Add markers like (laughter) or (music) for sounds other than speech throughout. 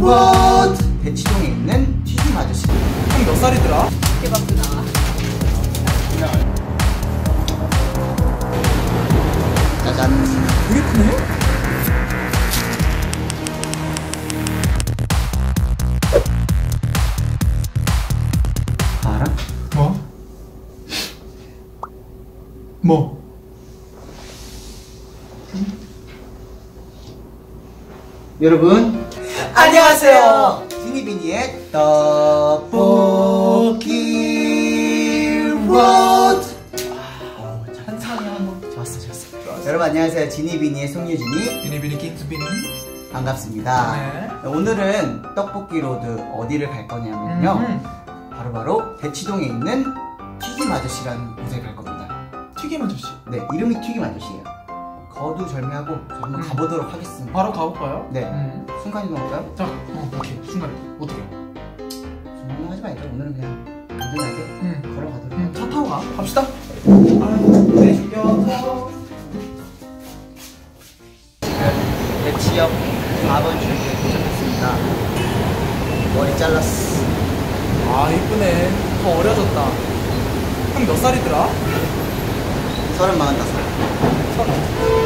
원 대치동에 있는 튀김 아저씨 형몇 살이더라? 짜잔 되게 크네? 알아? 뭐? 뭐? 여러분 안녕하세요. 비니비니의 떡볶이 로드 한상이 한번. 좋았어 좋았어. 여러분 안녕하세요. 지니비니의 송유진이. 비니비니 킹스비니 반갑습니다. 네. 오늘은 떡볶이 로드 어디를 갈 거냐면요. 음. 바로 바로 대치동에 있는 튀김 아저씨라는 곳에 갈 겁니다. 튀김 아저씨? 네 이름이 튀김 아저씨예요 거두절미하고 저 한번 음. 가보도록 하겠습니다. 바로 가볼까요? 네. 음. 순간이동 할까요? 자 어, 오케이. 순간 어떻게 순간이동 하지 말자 오늘은 그냥 안전하게 음. 걸어가도록 음, 차 타고 가. 갑시다. 대치역 4번 출구에 도착했습니다. 머리 잘랐어. 아 이쁘네. 더 어려졌다. 형 몇 살이더라? 서른 마흔 다섯. 아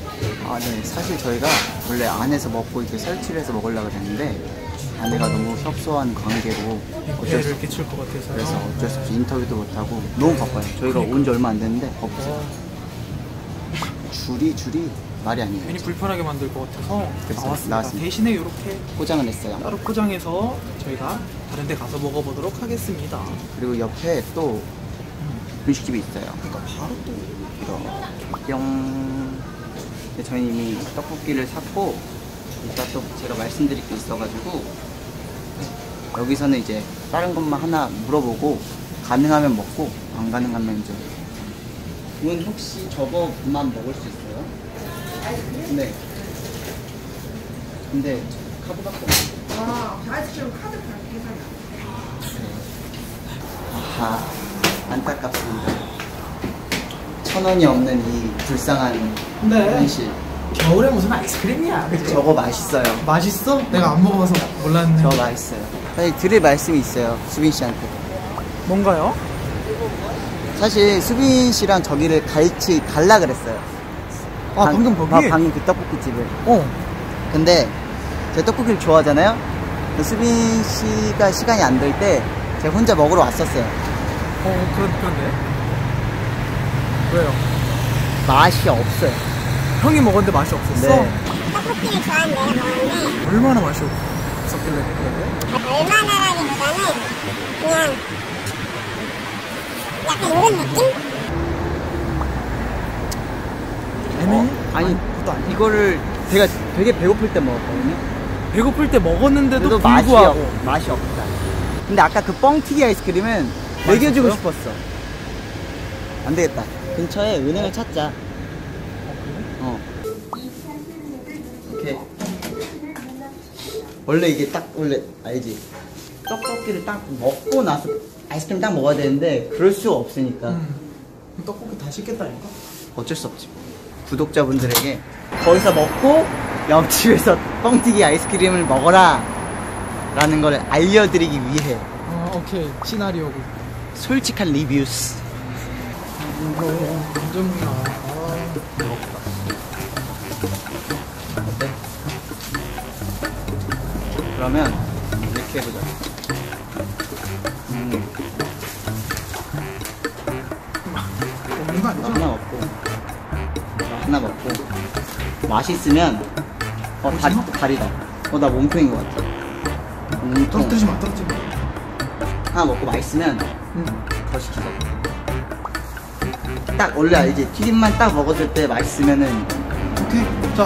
아, 네. 사실 저희가 원래 안에서 먹고 이렇게 설치를 해서 먹으려고 그랬는데 아내가 너무 협소한 관계로 어쩔 수 끼칠 것 같아서 그래서 어쩔 수 없이 인터뷰도 못하고 너무 바빠요. 저희가 온 지 얼마 안 됐는데 바쁘세요. 어, 줄이 줄이 말이 아니에요. 괜히 불편하게 만들 것 같아서 그래서 나왔습니다. 나왔습니다. 대신에 이렇게 포장을 했어요. 따로 포장해서 저희가 다른 데 가서 먹어보도록 하겠습니다. 그리고 옆에 또 분식집이 있어요. 그러니까 바로 또 이거 뿅. 근데 저희는 이미 떡볶이를 샀고 이따 또 제가 말씀드릴 게 있어가지고 여기서는 이제 다른 것만 하나 물어보고 가능하면 먹고 안 가능하면 이제 문 혹시 저거만 먹을 수 있어요? 네. 근데 카드밖에 없어요. 아, 아이스크림 카드 계산 아하, 안타깝습니다. 천 원이 없는 이 불쌍한 네. 현실. 겨울에 무슨 아이스크림이야 그치? 저거 맛있어요. 맛있어? 내가 안 먹어봐서 몰랐네 저거 맛있어요. 사실 드릴 말씀이 있어요. 수빈 씨한테. 뭔가요? 사실 수빈 씨랑 저기를 같이 갈라 그랬어요. 아 방- 방금 거기? 아, 방금 그 떡볶이 집을. 어 근데 제가 떡볶이를 좋아하잖아요. 수빈 씨가 시간이 안 될 때 제가 혼자 먹으러 왔었어요. 어, 그런, 그런데 왜요? 맛이 없어요. 형이 먹었는데 맛이 없었어? 네. 떡볶이를 좋아한대요, 먹는데 얼마나 맛이 없었길래 그래? 얼마나라기보다는 그냥 약간 이런 느낌? 애매해? 아니, 그것도 아니야 이거를 제가 되게 배고플 때 먹었거든요. 배고플 때 먹었는데도 맛이, 불구하고 없, 맛이 없다. 근데 아까 그 뻥튀기 아이스크림은 먹여주고? 싶었어. 안 되겠다. 근처에 은행을 찾자. 어. 이렇게. 원래 이게 딱, 원래, 알지? 떡볶이를 딱 먹고 나서 아이스크림 딱 먹어야 되는데, 그럴 수가 없으니까. 음, 떡볶이 다 식겠다니까? 어쩔 수 없지. 구독자분들에게 거기서 먹고 옆집에서 뻥튀기 아이스크림을 먹어라 라는 걸 알려드리기 위해 어 오케이 시나리오고 솔직한 리뷰스 완전 어때? 그러면 이렇게 해보자 음, 거 아니죠? 하나 먹고 너 하나 먹고 맛있으면 어 다리, 다리다 어 나 몸통인 것 같아 몸통 떨어뜨리지 마 떨어뜨리지 마 하나 먹고 맛있으면 응. 더 시키자. 딱 원래 알지? 튀김만 딱 먹었을 때 맛있으면은 오케이 자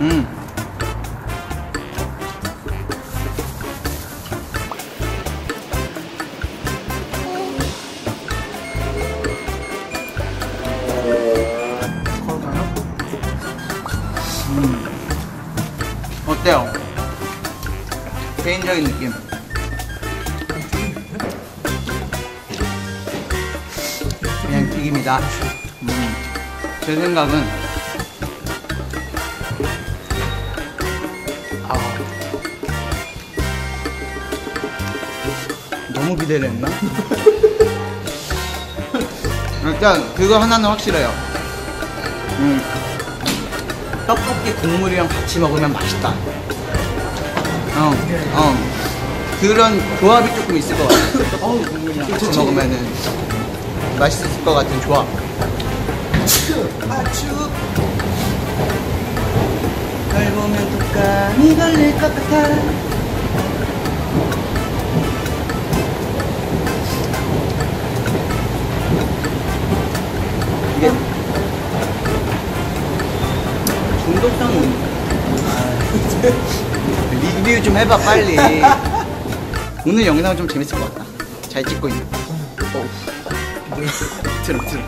음. 생각은 아 너무 기대를 했나? (laughs) 일단 그거 하나는 확실해요. 음. 떡볶이 국물이랑 같이 먹으면 맛있다. 어, 어. 그런 조합이 조금 있을 것 같아. 떡볶이 (laughs) 국물이랑 같이 먹으면은 맛있을 것 같은 조합. 아추. 널 보면 독감이 걸릴 것 같아. 이게. 아, 리뷰 좀 해봐 빨리 오늘 영상은 좀 재밌을 것 같다 잘 찍고 있네 어우. 들어 들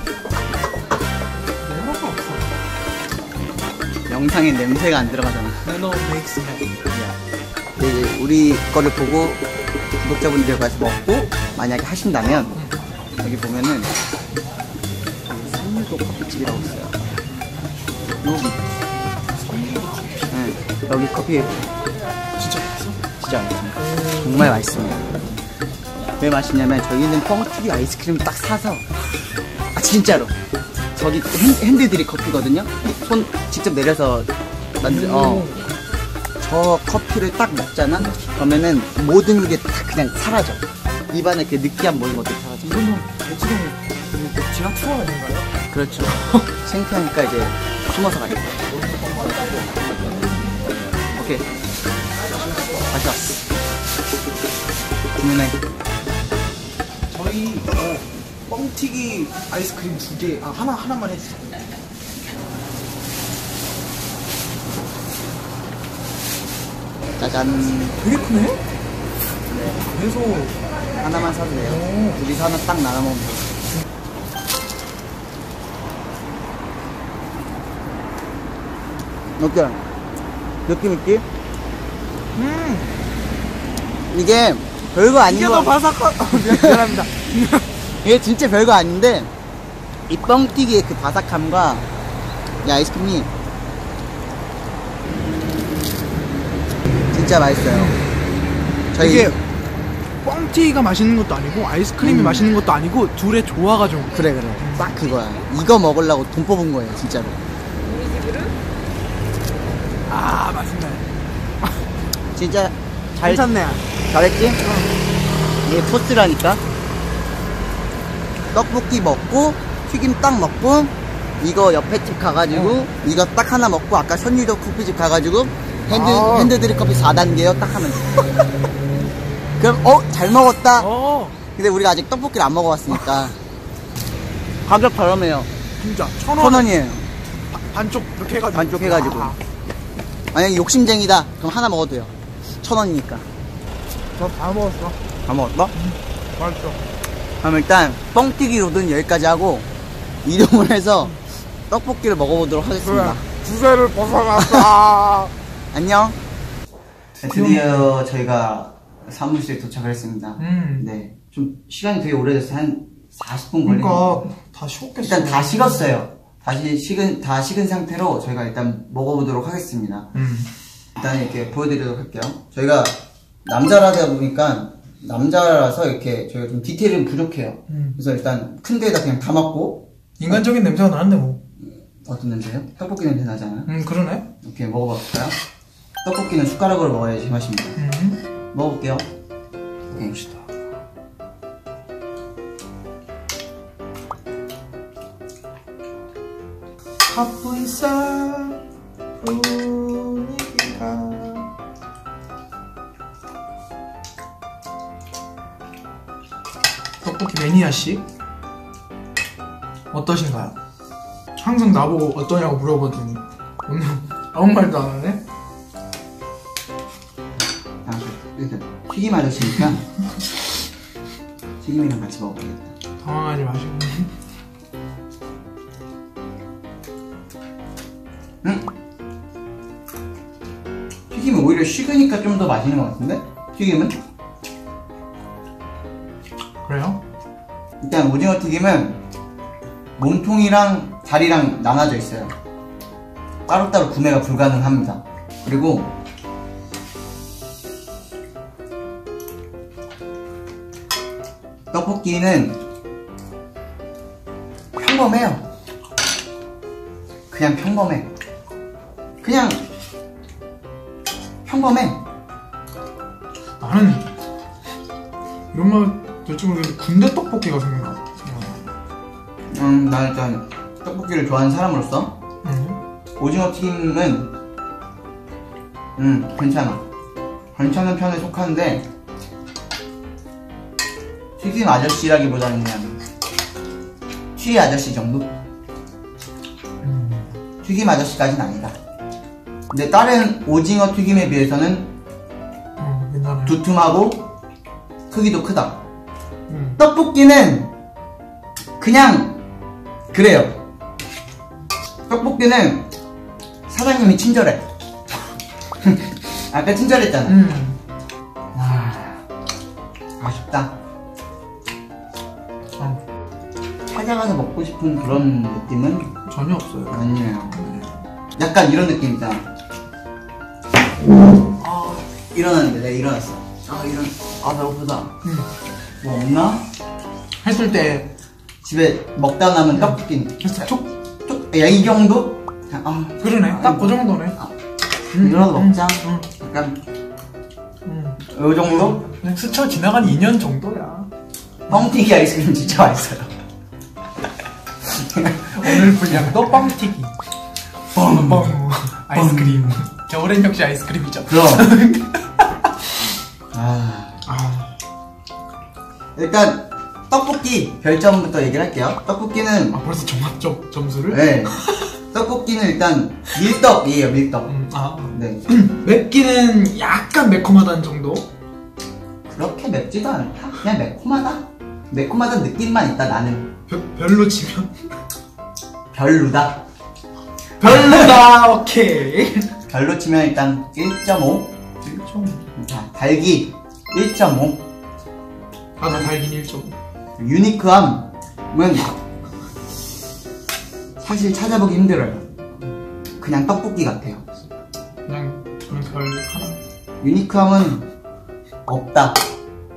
영상에 냄새가 안 들어가잖아 매너 makes man. 이제 우리 거를 보고 구독자분들 가서 먹고 만약에 하신다면 여기 보면은 산유도 커피집이라고 있어요 여기 네, 여기 커피 진짜 맛있어? 진짜 맛있습니다. 정말 맛있습니다. 왜 맛있냐면 저희는 뻥튀기 아이스크림 딱 사서 아 진짜로 저기 핸, 핸드드립 커피거든요. 손 직접 내려서 만들 어. 저 커피를 딱 먹잖아. 그러면은 모든 게 다 그냥 사라져. 입안에 그 느끼한 모든 것들이 사라져. 이거는 그 지하 투어 아닌가요? 그렇죠. (laughs) 창피하니까 이제 숨어서 가요. 오케이. 다시 왔어. 주문해. 저희 어, 뻥튀기 아이스크림 두 개, 아 하나 하나만 해주세요. 짜잔. 되게 크네? 네. 그래서 하나만 사도 돼요. 오. 둘이서 하나 딱 나눠 먹으면 돼요. 어때? 느낌 있지? 음 이게 별거 아닌 이게 거더 바삭한. 어, 미안- 미안합니다. (laughs) 이게 진짜 별거 아닌데 이 뻥튀기의 그 바삭함과 이 아이스크림이 진짜 맛있어요. 저희 이게 뻥튀기가 맛있는 것도 아니고 아이스크림이 음. 맛있는 것도 아니고 둘의 조화가 좀. 그래 그래 딱 그거야. 이거 먹으려고 돈 뽑은 거예요 진짜로. 아 맛있네. 진짜 잘 괜찮네. 잘했지? 이게 코스라니까. 떡볶이 먹고 튀김 딱 먹고 이거 옆에 집 가가지고 이거 딱 하나 먹고 아까 선유도 커피집 가가지고 핸드 아. 핸드 드립 커피 4단계요 딱 하면 돼. (laughs) 그럼 어 잘 먹었다. 어 근데 우리가 아직 떡볶이를 안 먹어봤으니까 가격 저렴해요. 진짜 천 원. 천 원 이에요. 반쪽 이렇게 해가지고. 반쪽 해가지고. 아, 만약에 욕심쟁이다 그럼 하나 먹어도 돼요. 천 원이니까. 저 다 먹었어. 다 먹었어? 맛있어. 그럼 일단 뻥튀기로든 여기까지 하고 이동을 해서 떡볶이를 먹어보도록 하겠습니다. 구세를 벗어났다. (laughs) 안녕. 드디어 저희가 사무실에 도착을 했습니다. 음. 네, 좀 시간이 되게 오래돼서 한 40분 걸린 것 그러니까 같아요. 다 식었겠어. 일단 다 식었어요. 다시 식은 다 식은 상태로 저희가 일단 먹어보도록 하겠습니다. 음. 일단 이렇게 보여드리도록 할게요. 저희가 남자라다 보니까 남자라서 이렇게 저희가 좀 디테일은 부족해요. 음. 그래서 일단 큰 데에다 그냥 담았고 인간적인 냄새가 나는데 뭐. 어떤 냄새요? 떡볶이 냄새 나잖아요. 음 그러네. 이렇게 먹어볼까요? 떡볶이는 숟가락으로 먹어야지 제맛입니다. 음. 먹어볼게요. 네. 봅시다. 카프이사 분 씨 어떠신가요? 항상 나보고 어떠냐고 물어보더니 오늘 (laughs) 아무 말도 안 하네? 아, 일단 튀김 아저씨니까 튀김이랑 같이 먹어야겠다. 당황하지 마시고. 응? 튀김이 오히려 식으니까 좀 더 맛있는 것 같은데? 튀김은? 일단 오징어 튀김은 몸통이랑 다리랑 나눠져 있어요. 따로따로 구매가 불가능합니다. 그리고 떡볶이는 평범해요. 그냥 평범해. 그냥 평범해. 나는 이런 말 모르겠는데 군대 떡볶이가. 생각나. 음, 나 일단 떡볶이를 좋아하는 사람으로서 응. 오징어 튀김은 음 괜찮아 괜찮은 편에 속하는데 튀김 아저씨라기보다는 그냥 튀 아저씨 정도? 음. 튀김 아저씨까지는 아니다 근데 다른 오징어 튀김에 비해서는 음. 두툼하고 크기도 크다 음. 떡볶이는 그냥 그래요 떡볶이는 사장님이 친절해 (laughs) 아까 친절했잖아 음. 아, 아쉽다. 어, 찾아가서 먹고 싶은 그런 느낌은 전혀 없어요. 아니에요. 네. 약간 이런 느낌이다. 아, 일어났는데 내가 일어났어. 아, 일어났 아, 배고프다. 음. 뭐 없나? 했을 때 집에 먹다 남은 떡볶이. 촉 쪽, 야, 이 정도? 아, 그러네. 딱 그 정도네. 아, 일어나서 먹자. 음. 약간, 음. 요 정도? 그냥 스쳐 지나간 2년 정도야. 뻥튀기 아이스크림 진짜 맛있어요. 오늘 분량도 뻥튀기. 뻥 뻥 아이스크림. 겨울엔 역시 아이스크림이죠. 그럼. (laughs) 아. 아, 일단 떡볶이 별점부터 얘기를 할게요. 떡볶이는 아 벌써 종합적 점수를? 네 떡볶이는 일단 밀떡이에요 밀떡. 음, 아 네 (clears throat) 맵기는 약간 매콤하다는 정도. 그렇게 맵지도 않다. 그냥 매콤하다. 매콤하다는 느낌만 있다 나는 별, 별로 치면 별로다. 별로다. 오케이. 별로 치면 일단 1.5. 1.5. 자 달기 1.5. 나도 달긴 1.5. 유니크함은 사실 찾아보기 힘들어요. 그냥 떡볶이 같아요. 그냥 저는 별 하나. 유니크함은 없다.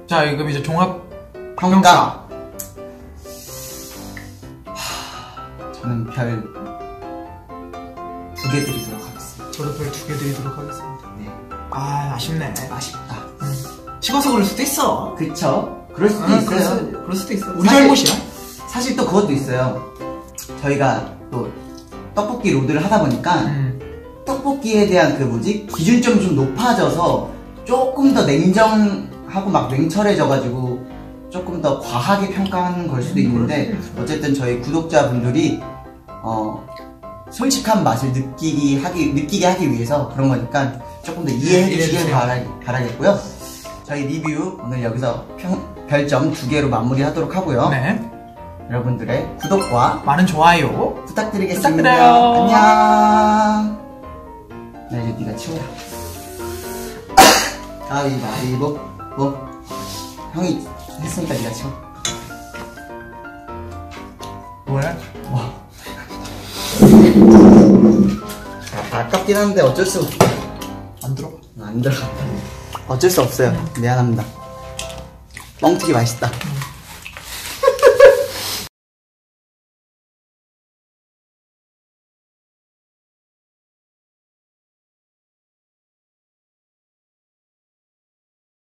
자, 그럼 이제 종합 평가. 하, 저는 별 두 개 드리도록 하겠습니다. 저도 별 두 개 드리도록 하겠습니다. 네, 아, 아쉽네. 아쉽다. 음. 식어서 그럴 수도 있어. 그쵸? 그럴 수도 아, 있어요. 그럴, 수, 수도 있어. 우리 사실- 잘못이야. 사실 또 그것도 있어요. 저희가 또 떡볶이 로드를 하다 보니까 음. 떡볶이에 대한 그 뭐지 기준점이 좀 높아져서 조금 더 냉정하고 막 냉철해져가지고 조금 더 과하게 평가하는 걸 수도 음, 있는데. 어쨌든 저희 구독자분들이 어 솔직한 맛을 느끼기 하기 느끼게 하기 위해서 그런 거니까 조금 더 이해해 이해해 주시길. 바라, 바라겠고요. 저희 리뷰 오늘 여기서 평, 별점 두 개로 마무리하도록 하고요. 네. 여러분들의 구독과 많은 좋아요. 부탁드리겠습니다. 부탁드려요. 안녕. 나 이제 네가 치워라. (coughs) 가위바위보, 뭐 형이 했으니까 네가 치워. 뭐야? 와. 아, 아깝긴 한데 어쩔 수 없. 안 들어? 안 들어. 어쩔 수 없어요. 미안합니다. 뻥튀기 맛있다.